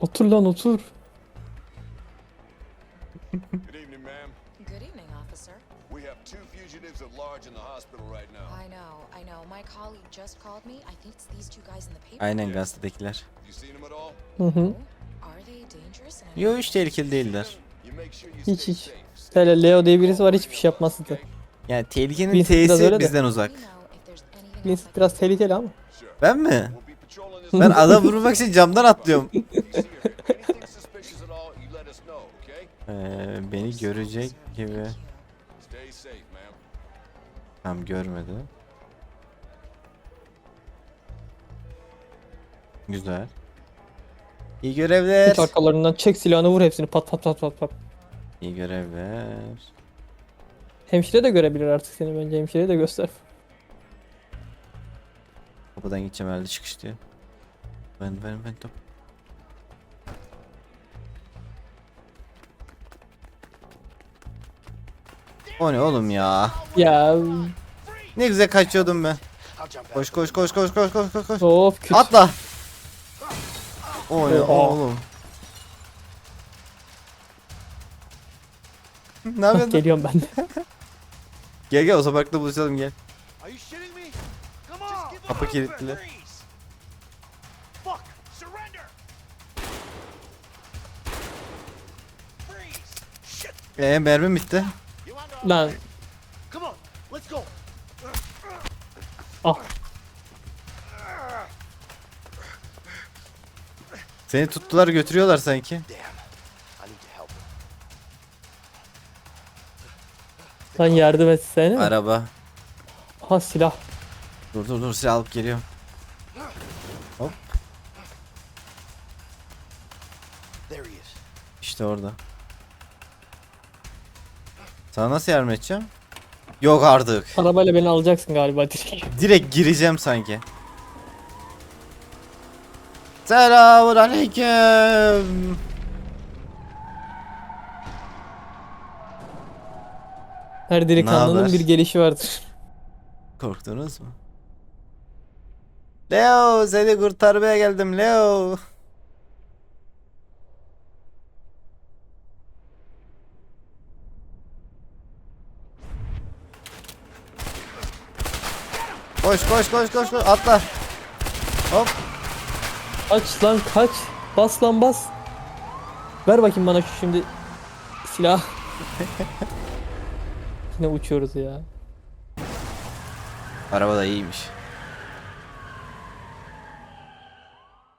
Otur lan otur. Good evening, ma'am. Good evening, officer. We have two fugitives at large in the hospital right now. I know, I know. My colleague just called me. I think it's these two guys in the paper. Aynen gazetedekiler. You seen them at all? Hı hı. Are they dangerous? Yo hiç tehlikeli değiller. You make sure you Hiç stay hiç. safe. Hele Leo diye birisi var hiçbir şey yapmaz size. Yani tehlikenin Vincent biraz T'si öyle de. bizden uzak. We know if there's anything else Vincent can biraz tehlikeli ama. Ben mi? We'll be patrolling this. Ben adam vurmak için camdan atlıyorum. Ee, beni görecek gibi. Tam görmedi. Güzel. İyi görevler. Geç arkalarından çek silahını vur hepsini pat pat pat pat pat. İyi görevler. Hemşire de görebilir artık seni bence hemşire de göster. Kapıdan gideceğim herhalde çıkış diye. Ben ben ben top. O ne oğlum ya? Ya Ne güzel kaçıyordum ben. Koş koş koş koş koş koş koş koş. of küt. Atla. O ne Oha. oğlum? ne yapıyorsun? Geliyorum ben de. Gel gel otoparkta buluşalım gel. Are you shitting me? Come on! Kapı kilitli. Fuck! Surrender! Freeze! Shit! Ee mermim bitti. Lan arrest. Come on, let's go. ah Seni tuttular götürüyorlar sanki. Lan yardım etsene. Araba. Ha silah. Dur dur dur silah alıp geliyorum. Hop There he is. işte orada. Sana nasıl yardım edeceğim? Yok artık. Arabayla beni alacaksın galiba direkt. Direkt gireceğim sanki. Selamun aleyküm. Her delikanlının bir gelişi vardır. Korktunuz mu? Leo seni kurtarmaya geldim Leo. Koş koş koş koş koş atla. Hop. Kaç lan kaç. Bas lan bas. Ver bakayım bana şu şimdi silah. Yine uçuyoruz ya. Araba da iyiymiş.